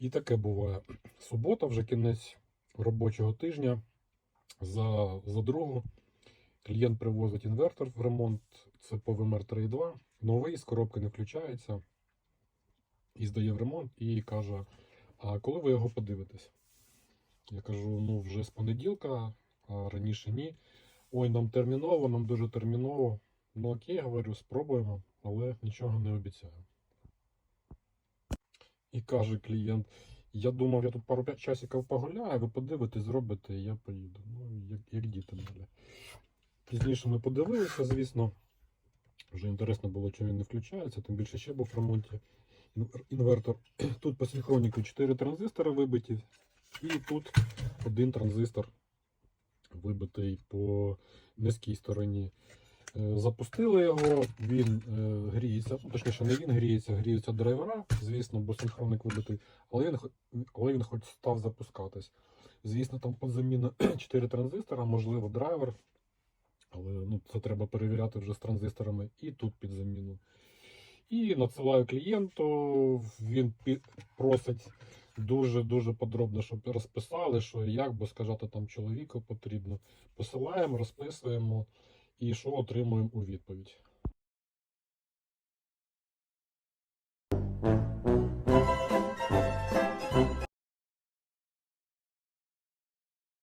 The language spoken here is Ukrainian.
І таке буває. Субота, вже кінець робочого тижня. За, за другу клієнт привозить інвертор в ремонт. Це по VMR 3.2. Новий, з коробки не включається. І здає в ремонт і каже: А коли ви його подивитесь? Я кажу: ну, вже з понеділка, а раніше ні. Ой, нам терміново, нам дуже терміново. Ну окей, говорю, спробуємо, але нічого не обіцяю. І каже клієнт: я думав, я тут пару п'ять часиків погуляю, ви подивитесь, зробите, і я поїду. Ну, як, як діти далі. Пізніше ми подивилися, звісно. Вже інтересно було, чому він не включається, тим більше ще був в ремонті інвертор. Тут по синхроніку 4 транзистори вибиті, і тут один транзистор вибитий по низькій стороні. Е, Запустили його, він е, гріється, ну, точніше, не він гріється, гріються драйвера, звісно, бо синхроник вибитий, але він, але він хоч став запускатись. Звісно, там по заміна 4 транзистора, можливо, драйвер, але ну, це треба перевіряти вже з транзисторами і тут під заміну. І надсилаю клієнту, він просить дуже-дуже подробно, щоб розписали, що і як, бо сказати там чоловіку потрібно. Посилаємо, розписуємо і що отримуємо у відповідь.